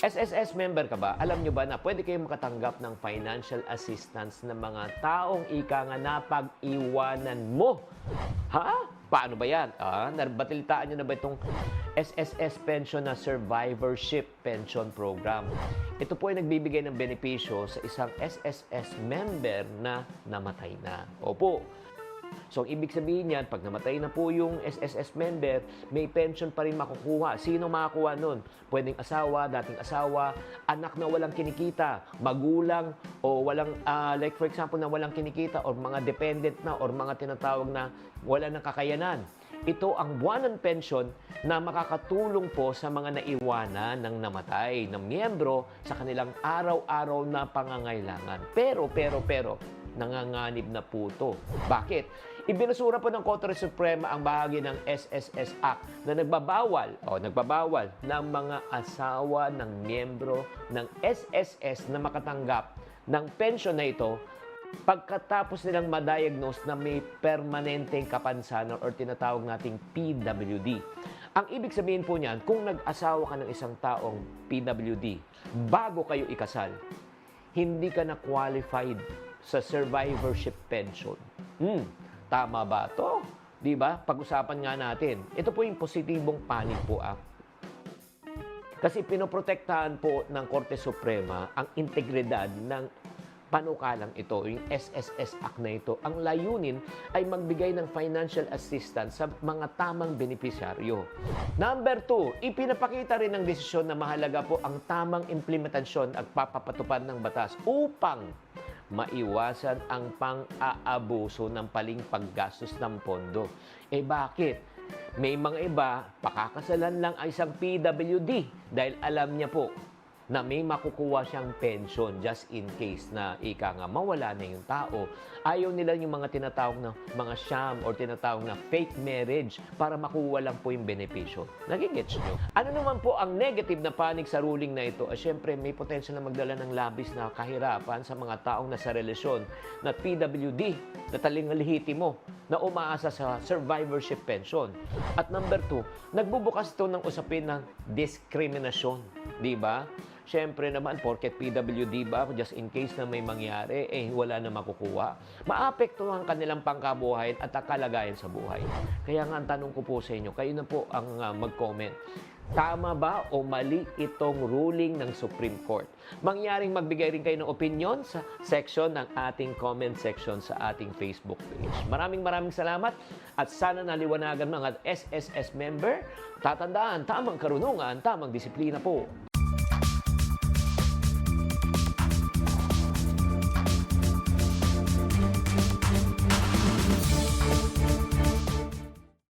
SSS member ka ba? Alam nyo ba na pwede kayong makatanggap ng financial assistance ng mga taong ika nga napag-iwanan mo? Ha? Paano ba yan? Ah, narbalitaan nyo na ba itong SSS pension na survivorship pension program? Ito po ay nagbibigay ng benepisyo sa isang SSS member na namatay na. Opo, So, ang ibig sabihin yan, pag namatay na po yung SSS member, may pension pa rin makukuha. Sino makakuha nun? Pwedeng asawa, dating asawa, anak na walang kinikita, magulang, o walang, ah, like for example, na walang kinikita, or mga dependent na, or mga tinatawag na wala ng kakayanan. Ito ang buwanan pension na makakatulong po sa mga naiwanan ng namatay ng miyembro sa kanilang araw-araw na pangangailangan. Pero, pero, pero, nanganganib na po ito. Bakit? Ibinusura po ng Korte Suprema ang bahagi ng SSS Act na nagbabawal o nagbabawal ng mga asawa ng miyembro ng SSS na makatanggap ng pension na ito pagkatapos nilang ma-diagnose na may permanenteng kapansanan or tinatawag nating PWD. Ang ibig sabihin po niyan, kung nag-asawa ka ng isang taong PWD, bago kayo ikasal, hindi ka na qualified sa survivorship pension. Hmm, tama ba to? 'Di ba? Pag-usapan nga natin. Ito po yung positibong panig po ah. Kasi pinoprotektahan po ng Korte Suprema ang integridad ng panukalang ito, yung SSS Act na ito. Ang layunin ay magbigay ng financial assistance sa mga tamang benepisyaryo. Number two, ipinapakita rin ng desisyon na mahalaga po ang tamang implementasyon at papapatupad ng batas upang maiwasan ang pang-aabuso ng paling paggastos ng pondo. Eh bakit? May mga iba, pakakasalan lang ay isang PWD dahil alam niya po na may makukuha siyang pension just in case na ika nga mawala na yung tao. Ayaw nila yung mga tinatawag na mga sham or tinatawag na fake marriage para makuha lang po yung benepisyo. Nagigets nyo? Ano naman po ang negative na panig sa ruling na ito? Ah, Siyempre, may potential na magdala ng labis na kahirapan sa mga taong nasa relasyon na PWD, na taling mo na umaasa sa survivorship pension. At number two, nagbubukas ito ng usapin ng diskriminasyon. Di ba? Siyempre naman, porket PWD ba, just in case na may mangyari, eh wala na makukuha. Maapektuhan kanilang pangkabuhayan at kalagayan sa buhay. Kaya nga ang tanong ko po sa inyo, kayo na po ang ah, mag-comment. Tama ba o mali itong ruling ng Supreme Court? Mangyaring magbigay rin kayo ng opinion sa section ng ating comment section sa ating Facebook page. Maraming maraming salamat at sana naliwanagan mga SSS member. Tatandaan, tamang karunungan, tamang disiplina po